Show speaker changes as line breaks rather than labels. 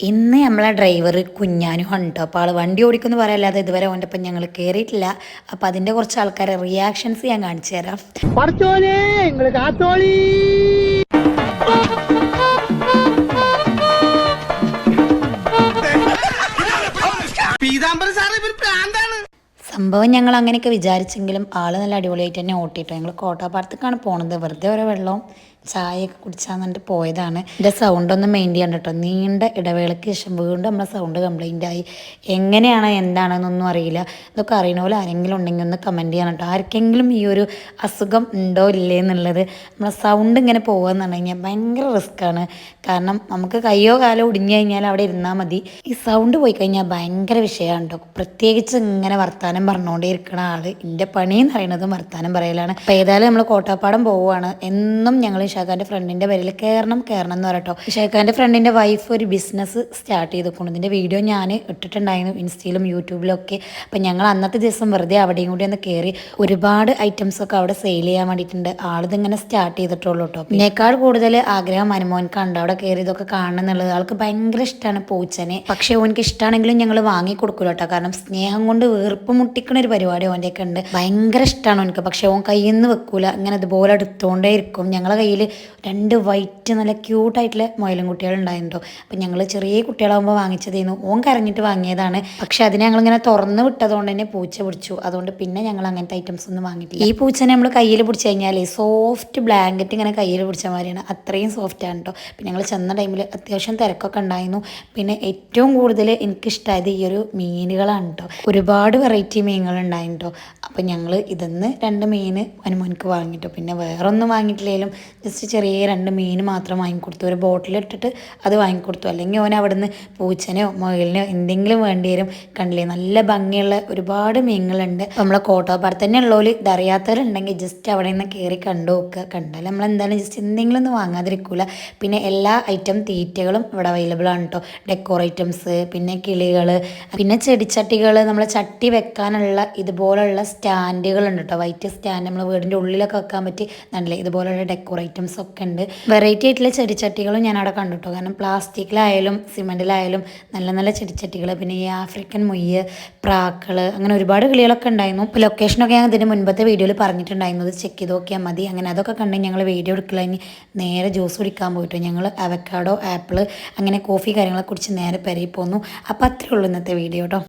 ഇന്ന് നമ്മളെ ഡ്രൈവർ കുഞ്ഞാനു ഉണ്ട് അപ്പോൾ ആൾ വണ്ടി ഓടിക്കുമെന്ന് പറയല്ലാതെ ഇതുവരെ ഓന്റെ ഒപ്പം ഞങ്ങൾ കയറിയിട്ടില്ല അപ്പോൾ അതിന്റെ കുറച്ച് ആൾക്കാരെ റിയാക്ഷൻസ് ഞാൻ കാണിച്ചു തരാം.
പീതാംബരം സാറേ ഇവർ പ്രാന്താണ്.
സംഭവം ഞങ്ങൾ അങ്ങനെയൊക്കെ വിചാരിച്ചെങ്കിലും ആൾ നല്ല അടിപൊളിയായിട്ട് തന്നെ ഓട്ടിയിട്ടോ ഞങ്ങൾ കോട്ടാപ്പാടത്തേക്കാണ് പോണത്. വെറുതെ ഓരോ വെള്ളവും ചായയൊക്കെ കുടിച്ചാന്നിട്ട് പോയതാണ്. എന്റെ ഒന്ന് മെയിൻ ചെയ്യണ്ട കേട്ടോ നീണ്ട ഇടവേളയ്ക്ക് ശേഷം വീണ്ടും നമ്മളെ സൗണ്ട് കംപ്ലൈന്റ് ആയി. എങ്ങനെയാണ് എന്താണെന്നൊന്നും അറിയില്ല. ഇതൊക്കെ അറിയണ പോലെ ആരെങ്കിലും ഉണ്ടെങ്കിൽ ഒന്ന് കമന്റ് ചെയ്യണം കേട്ടോ ആർക്കെങ്കിലും ഈ ഒരു അസുഖം ഉണ്ടോ ഇല്ലേ എന്നുള്ളത്. നമ്മളെ സൗണ്ട് ഇങ്ങനെ പോകുകയെന്നുണ്ടെങ്കിൽ ഭയങ്കര റിസ്ക്കാണ് കാരണം നമുക്ക് കയ്യോ കാലോ ഒടിഞ്ഞു കഴിഞ്ഞാൽ അവിടെ ഇരുന്നാൽ മതി. ഈ സൗണ്ട് പോയി കഴിഞ്ഞാൽ ഭയങ്കര വിഷയമാണ് കേട്ടോ പ്രത്യേകിച്ച് ഇങ്ങനെ വർത്തമാനം പറഞ്ഞുകൊണ്ടേ ഇരിക്കണ ആൾ എന്റെ പണി എന്ന് പറയുന്നത് വർത്തമാനം പറയലാണ്. അപ്പോൾ ഏതായാലും നമ്മൾ കോട്ടാപ്പാടം പോവുകയാണ്. എന്നും ഞങ്ങൾ ഇഷാഖാന്റെ ഫ്രണ്ടിന്റെ പേരിൽ കയറണം കയറണം എന്ന് പറയട്ടോ. ഇഷാഖാന്റെ ഫ്രണ്ടിന്റെ വൈഫ് ഒരു ബിസിനസ് സ്റ്റാർട്ട് ചെയ്തിട്ടുണ്ട് ഇതിന്റെ വീഡിയോ ഞാൻ ഇട്ടിട്ടുണ്ടായിരുന്നു ഇൻസ്റ്റയിലും യൂട്യൂബിലും ഒക്കെ. അപ്പം ഞങ്ങൾ അന്നത്തെ ദിവസം വെറുതെ അവിടെയും കൂടി ഒന്ന് കയറി ഒരുപാട് ഐറ്റംസ് ഒക്കെ അവിടെ സെയിൽ ചെയ്യാൻ വേണ്ടിയിട്ടുണ്ട്. ആളിതിങ്ങനെ സ്റ്റാർട്ട് ചെയ്തിട്ടുള്ളൂ കേട്ടോ ഇതിനേക്കാൾ കൂടുതൽ ആഗ്രഹം അനുമോൻക്കുണ്ട് അവിടെ കയറി ഇതൊക്കെ കാണണം എന്നുള്ളത്. ആൾക്ക് ഭയങ്കര ഇഷ്ടമാണ് പൂച്ചനെ. പക്ഷേ ഓനക്ക് ഇഷ്ടമാണെങ്കിലും ഞങ്ങൾ വാങ്ങി കൊടുക്കൂല കേട്ടോ കാരണം സ്നേഹം കൊണ്ട് വീർപ്പ് മുട്ടിക്കുന്ന ഒരു പരിപാടി ഓന്റെയൊക്കെ ഉണ്ട്. ഭയങ്കര ഇഷ്ടമാണ് ഓനക്ക് പക്ഷേ ഓൻ കയ്യിൽ നിന്ന് വെക്കൂല. ഇങ്ങനെ ഇതുപോലെ എടുത്തുകൊണ്ടേ ഇരിക്കും ഞങ്ങളെ കയ്യിൽ രണ്ട് വൈറ്റ് നല്ല ക്യൂട്ടായിട്ടുള്ള മുയലും കുട്ടികൾ ഉണ്ടായിരുന്നു അപ്പം ഞങ്ങൾ ചെറിയ കുട്ടികളാകുമ്പോൾ വാങ്ങിച്ചതായിരുന്നു ഓൻ കരഞ്ഞിട്ട് വാങ്ങിയതാണ്. പക്ഷെ അതിനെ ഞങ്ങളിങ്ങനെ തുറന്ന് വിട്ടതുകൊണ്ട് തന്നെ പൂച്ച പിടിച്ചു. അതുകൊണ്ട് പിന്നെ ഞങ്ങൾ അങ്ങനത്തെ ഐറ്റംസ് ഒന്നും വാങ്ങിയിട്ടില്ല. ഈ പൂച്ചനെ നമ്മൾ കയ്യിൽ പിടിച്ച് കഴിഞ്ഞാൽ സോഫ്റ്റ് ബ്ലാങ്കറ്റ് ഇങ്ങനെ കയ്യിൽ പിടിച്ച മാതിരിയാണ്. അത്രയും സോഫ്റ്റ് ആണ് കേട്ടോ പിന്നെ ഞങ്ങൾ ചെന്ന ടൈമിൽ അത്യാവശ്യം തിരക്കൊക്കെ ഉണ്ടായിരുന്നു. പിന്നെ ഏറ്റവും കൂടുതൽ എനിക്കിഷ്ടമായത് ഈ ഒരു മീനുകളാണ് കേട്ടോ ഒരുപാട് വെറൈറ്റി മീനുകൾ ഉണ്ടായിരുന്നു കേട്ടോ അപ്പം ഞങ്ങൾ ഇതെന്ന് രണ്ട് മീൻ അനുമോനിക്ക് വാങ്ങിട്ടോ പിന്നെ വേറൊന്നും വാങ്ങിയിട്ടില്ലെങ്കിലും ജസ്റ്റ് ചെറിയ രണ്ട് മീൻ മാത്രം വാങ്ങിക്കൊടുത്തു. ഒരു ബോട്ടിലിട്ടിട്ട് അത് വാങ്ങിക്കൊടുത്തു. അല്ലെങ്കിൽ ഓൻ അവിടുന്ന് പൂച്ചനെയോ മുയലിനെയോ എന്തെങ്കിലും വേണ്ടി വരും കണ്ടില്ലേ? നല്ല ഭംഗിയുള്ള ഒരുപാട് മീനുകളുണ്ട്. നമ്മളെ കോട്ടോപ്പാടത്ത് തന്നെ ഉള്ളവർ ഇതറിയാത്തവരുണ്ടെങ്കിൽ ജസ്റ്റ് അവിടെ നിന്ന് കയറി കണ്ടു നോക്കുക കണ്ടാൽ നമ്മൾ എന്തായാലും ജസ്റ്റ് എന്തെങ്കിലും ഒന്നും വാങ്ങാതിരിക്കില്ല പിന്നെ എല്ലാ ഐറ്റം തീറ്റകളും ഇവിടെ അവൈലബിൾ ആണ് കേട്ടോ ഡെക്കോർ ഐറ്റംസ് പിന്നെ കിളികൾ പിന്നെ ചെടിച്ചട്ടികൾ നമ്മൾ ചട്ടി വെക്കാനുള്ള ഇതുപോലുള്ള സ്റ്റാൻഡുകൾ ഉണ്ട് കേട്ടോ വൈറ്റ് സ്റ്റാൻഡ് നമ്മൾ വീടിന്റെ ഉള്ളിലൊക്കെ വെക്കാൻ പറ്റി നല്ലേ ഇതുപോലുള്ള ഡെക്കോർ ഐറ്റംസ് ഒക്കെ ഉണ്ട്. വെറൈറ്റി ആയിട്ടുള്ള ചെടിച്ചട്ടികളും ഞാൻ അവിടെ കണ്ടു കേട്ടോ കാരണം പ്ലാസ്റ്റിക്കിലായാലും സിമെന്റിലായാലും നല്ല നല്ല ചെടിച്ചട്ടികൾ പിന്നെ ഈ ആഫ്രിക്കൻ മുയ്യ് പ്രാക്കൾ അങ്ങനെ ഒരുപാട് കിളികളൊക്കെ ഉണ്ടായിരുന്നു. ഇപ്പോൾ ലൊക്കേഷനൊക്കെ ഞാൻ ഇതിന് മുൻപത്തെ വീഡിയോയിൽ പറഞ്ഞിട്ടുണ്ടായിരുന്നു. അത് ചെക്ക് ചെയ്ത് നോക്കിയാൽ മതി. അങ്ങനെ അതൊക്കെ കണ്ട് ഞങ്ങൾ വീഡിയോ എടുക്കില്ല ഇനി നേരെ ജ്യൂസ് കുടിക്കാൻ പോയിട്ട് ഞങ്ങൾ അവക്കാഡോ ആപ്പിൾ അങ്ങനെ കോഫി കാര്യങ്ങളെ കുറിച്ച് നേരെ പെരയിൽ പോന്നു. അപ്പോൾ അത്രേ ഉള്ളൂ ഇന്നത്തെ വീഡിയോ കേട്ടോ